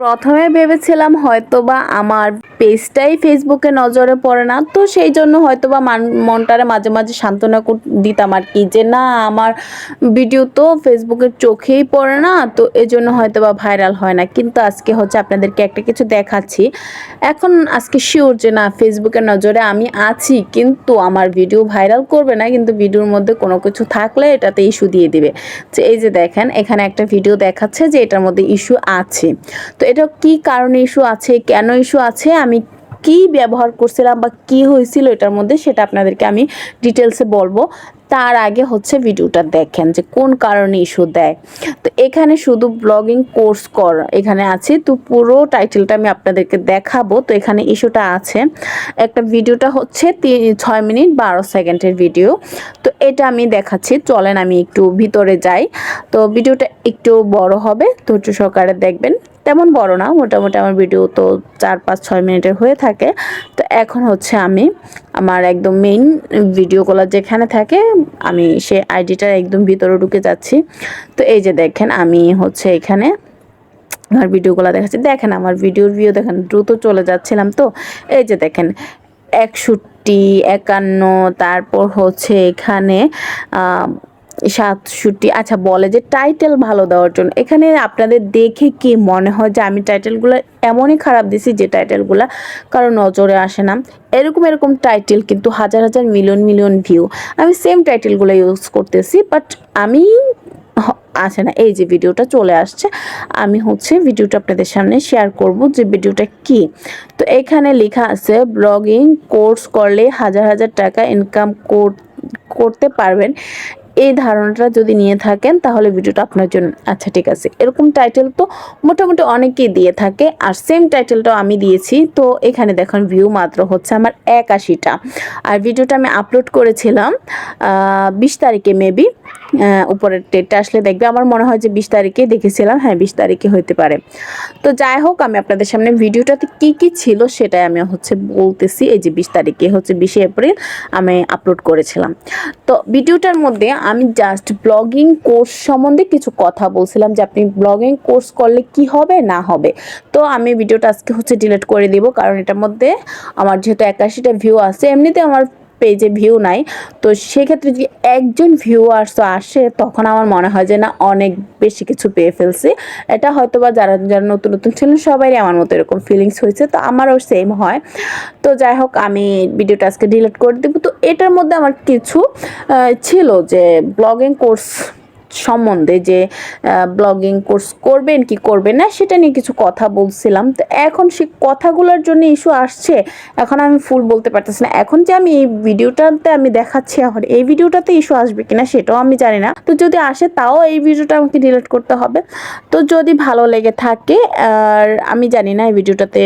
প্রথমে ভেবেছিলাম হয়তোবা আমার পেজটাই ফেসবুকে নজরে পড়ে না, তো সেই জন্য হয়তোবা মান, মনটারে মাঝে মাঝে সান্ত্বনা দিতাম আর কি, যে না, আমার ভিডিও তো ফেসবুকের চোখেই পড়ে না, তো এই জন্য হয়তোবা ভাইরাল হয় না। কিন্তু আজকে হচ্ছে আপনাদেরকে একটা কিছু দেখাচ্ছি। এখন আজকে শিওর যে না ফেসবুকের নজরে আমি আছি, কিন্তু আমার ভিডিও ভাইরাল করবে না, কিন্তু ভিডিওর মধ্যে কোনো কিছু থাকলে এটাতে ইস্যু দিয়ে দিবে। যে এই যে দেখেন, এখানে একটা ভিডিও দেখাচ্ছে যে এটার মধ্যে ইস্যু আছে। তো এটা কি কারণে ইস্যু আছে? কেন ইস্যু আছে? আমি কি ব্যবহার করছিলাম বা কি হয়েছিল এটার মধ্যে? সেটা আপনাদেরকে আমি ডিটেলসে বলব। তার আগে হচ্ছে ভিডিওটা দেখেন যে কোন কারণে ইস্যু দেয়। তো এখানে শুধু ব্লগিং কোর্স কর, এখানে আছে। তো পুরো টাইটেলটা আমি আপনাদেরকে দেখাবো। তো এখানে ইস্যুটা আছে। একটা ভিডিওটা হচ্ছে ছয় মিনিট বারো সেকেন্ডের ভিডিও। তো এটা আমি দেখাচ্ছি। চলেন আমি একটু ভিতরে যাই। তো ভিডিওটা একটু বড় হবে, ধৈর্য সহকারে দেখবেন। তেমন বড় না, মোটামুটি আমার ভিডিও তো চার, পাঁচ, ছয় মিনিটের হয়ে থাকে। তো এখন হচ্ছে আমি আমার একদম মেইন ভিডিওগুলো যেখানে থাকে আমি সে আইডিটার একদম ভিতরে ঢুকে যাচ্ছি। তো এই যে দেখেন, আমি হচ্ছে এখানে আমার ভিডিওগুলো দেখাচ্ছি। দেখেন, আমার ভিডিওর ভিউ দেখেন, দ্রুত চলে যাচ্ছিলাম তো। এই যে দেখেন, একষট্টি, একান্ন, তারপর হচ্ছে এখানে সাতষট্টি আচ্ছা বলে যে টাইটেল ভালো দেওয়ার জন্য। এখানে আপনাদের দেখে কি মনে হয় যে আমি টাইটেলগুলো এমনই খারাপ দিছি যে টাইটেলগুলো কারও নজরে আসে না। এরকম এরকম টাইটেল কিন্তু হাজার হাজার মিলিয়ন মিলিয়ন ভিউ আমি সেম টাইটেলগুলো ইউজ করতেছি বাট আমি আসে না, এই যে ভিডিওটা চলে আসছে। আমি হচ্ছে ভিডিওটা আপনাদের সামনে শেয়ার করব যে ভিডিওটা কি। তো এখানে লেখা আছে ব্লগিং কোর্স করলে হাজার হাজার টাকা ইনকাম করতে পারবেন। এই ধারণাটা যদি নিয়ে থাকেন, তাহলে ভিডিওটা আপনার জন্য আচ্ছা ঠিক আছে। এরকম টাইটেল তো মোটামুটি অনেকেই দিয়ে থাকে, আর সেম টাইটেলটাও আমি দিয়েছি। তো এখানে দেখুন ভিউ মাত্র হচ্ছে আমার একাশিটা। আর ভিডিওটা আমি আপলোড করেছিলাম বিশ তারিখে মেবি উপরের ডেটটা আসলে দেখবে। আমার মনে হয় যে বিশ তারিখে দেখেছিলাম হ্যাঁ বিশ তারিখে হতে পারে। তো যাই হোক, আমি আপনাদের সামনে ভিডিওটাতে কি কি ছিল সেটাই আমি হচ্ছে বলতেছি। এই যে বিশ তারিখে হচ্ছে বিশে এপ্রিল আমি আপলোড করেছিলাম। তো ভিডিওটার মধ্যে আমি জাস্ট ব্লগিং কোর্স সম্বন্ধে কিছু কথা বলছিলাম যে আপনি ব্লগিং কোর্স করলে কি হবে, না হবে। তো আমি ভিডিওটা আজকে হচ্ছে ডিলিট করে দিব, কারণ এটার মধ্যে আমার যেহেতু একাশিটা ভিউ আছে, এমনিতে আমার পেজে ভিউ নাই। তো সেক্ষেত্রে যদি একজন ভিউয়ার্স আসে, তখন আমার মনে হয় যে না, অনেক বেশি কিছু পেয়ে ফেলছি। এটা হয়তো বা যারা যারা নতুন নতুন ছিলেন সবারই আমার মতো এরকম ফিলিংস হয়েছে। তো আমারও সেম হয়। তো যাই হোক, আমি ভিডিওটা আজকে ডিলিট করে দেবো। তো এটার মধ্যে আমার কিছু ছিল যে ব্লগিং কোর্স সম্বন্ধে যে ব্লগিং কোর্স করবেন কি করবেন না, সেটা নিয়ে কিছু কথা বলছিলাম। তো এখন সে কথাগুলোর জন্য ইস্যু আসছে, এখন আমি ফুল বলতে পারতেছি না। এখন যে আমি এই ভিডিওটাতে আমি দেখাচ্ছি এখন, এই ভিডিওটাতে ইস্যু আসবে কিনা সেটাও আমি জানি না। তো যদি আসে তাও এই ভিডিওটা আমাকে ডিলিট করতে হবে। তো যদি ভালো লেগে থাকে, আর আমি জানি না এই ভিডিওটাতে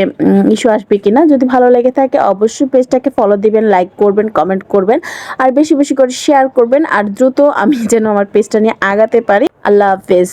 ইস্যু আসবে কিনা, যদি ভালো লেগে থাকে অবশ্যই পেজটাকে ফলো দিবেন লাইক করবেন কমেন্ট করবেন, আর বেশি বেশি করে শেয়ার করবেন, আর দ্রুত আমি যেন আমার পেজটা নিয়ে আগাতে পারি। আল্লাহ হাফেজ।